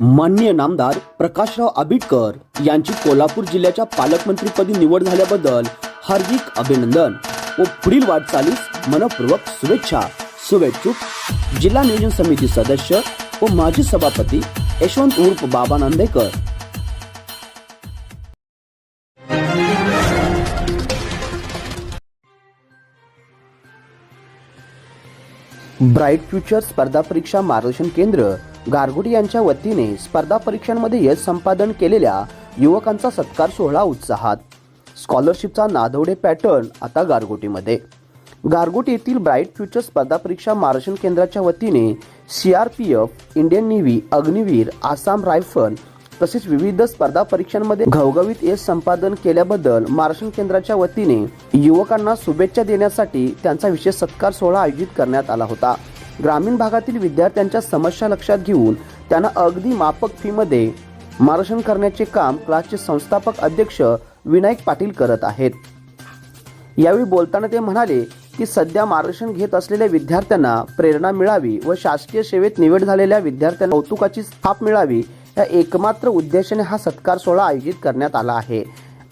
माननीय नामदार प्रकाशराव आबिटकर यांची कोल्हापूर जिल्ह्याच्या पालकमंत्रीपदी निवड झाल्याबद्दल हार्दिक अभिनंदन व पुढील वाटचालीस मनपूर्वक शुभेच्छा. शुभेच्छुक जिल्हा नियोजन समिती सदस्य व माजी सभापती यशवंत उर्फ बाबा नांदेकर. ब्राईट फ्युचर स्पर्धा परीक्षा मार्गदर्शन केंद्र गारगोटी यांच्या वतीने स्पर्धा परीक्षांमध्ये यश संपादन केलेल्या युवकांचा सत्कार सोहळा उत्साहात. स्कॉलरशिपचा नादवडे पॅटर्न आता गारगोटीमध्ये. गारगोटी येथील ब्राईट फ्युचर स्पर्धा परीक्षा मार्गदर्शन केंद्राच्या वतीने C R P F Indian Navy Agniveer Assam rifle तसेच विविध स्पर्धा परीक्षांमध्ये घवघवीत यश संपादन केल्याबद्दल मार्गदर्शन केंद्राच्या वतीने युवकांना शुभेच्छा देण्यासाठी त्यांचा विशेष सत्कार सोहळा आयोजित करण्यात आला होता. ग्रामीण भागातील विद्यार्थ्यांच्या समस्या लक्षात घेऊन त्यांना अगदी मापक फीमध्ये मार्गदर्शन करण्याचे काम क्लासचे संस्थापक अध्यक्ष विनायक पाटील करत आहेत. यावेळी बोलताना ते म्हणाले की सध्या मार्गदर्शन घेत असलेल्या विद्यार्थ्यांना प्रेरणा मिळावी व शासकीय सेवेत निवड झालेल्या विद्यार्थ्यांना कौतुकाची स्थाप मिळावी या एकमात्र उद्देशाने हा सत्कार सोहळा आयोजित करण्यात आला आहे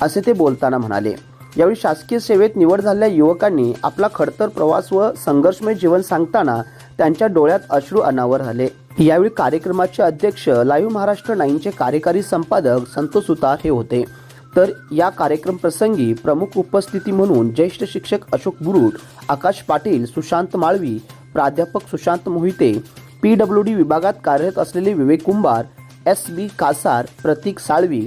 असे ते बोलताना म्हणाले. यावेळी शासकीय सेवेत निवड झालेल्या युवकांनी आपला खडतर प्रवास व संघर्षमय जीवन सांगताना त्यांच्या डोळ्यात अश्रू अनावर आले. यावेळी कार्यक्रमाचे अध्यक्ष लाईव्ह महाराष्ट्र नाईनचे कार्यकारी संपादक संतोष सुतार हे होते. तर या कार्यक्रम प्रसंगी प्रमुख उपस्थिती म्हणून ज्येष्ठ शिक्षक अशोक बुरुट आकाश पाटील सुशांत माळवी प्राध्यापक Sushant Mohite P W D विभागात कार्यरत असलेले विवेक कुंभार एस बी कासार प्रतीक साळवी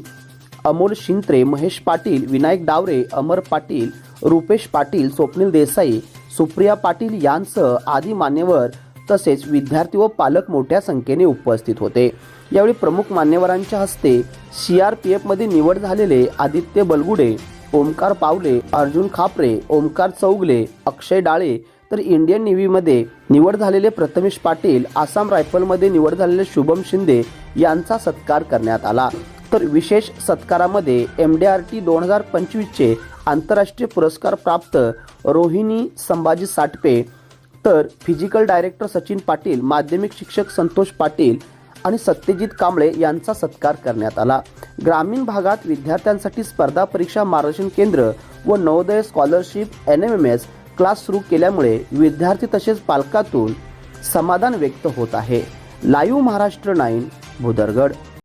अमोल शिंत्रे महेश पाटील विनायक डावरे अमर पाटील रुपेश पाटील स्वप्नील देसाई सुप्रिया पाटील यांसह आदी मान्यवर तसेच विद्यार्थी व पालक मोठ्या संख्येने उपस्थित होते. यावेळी प्रमुख मान्यवरांच्या हस्ते सी आर पी मध्ये निवड झालेले आदित्य बलगुडे ओमकार पावले अर्जुन खापरे ओमकार चौगले अक्षय डाळे तर इंडियन नेव्हीमध्ये निवड झालेले प्रथमेश पाटील आसाम रायफलमध्ये निवड झालेले शुभम शिंदे यांचा सत्कार करण्यात आला. तर विशेष सत्कारामध्ये एम डी आर टी दोन हजार पंचवीसचे आंतरराष्ट्रीय पुरस्कार प्राप्त रोहिणी संभाजी साटपे तर फिजिकल डायरेक्टर सचिन पाटील माध्यमिक शिक्षक संतोष पाटील आणि सत्यजित कांबळे यांचा सत्कार करण्यात आला. ग्रामीण भागात विद्यार्थ्यांसाठी स्पर्धा परीक्षा मार्गदर्शन केंद्र व Navodaya scholarship N M M S class सुरू केल्यामुळे विद्यार्थी तसेच पालकातून समाधान व्यक्त होत आहे. Live Maharashtra nine Bhudargad.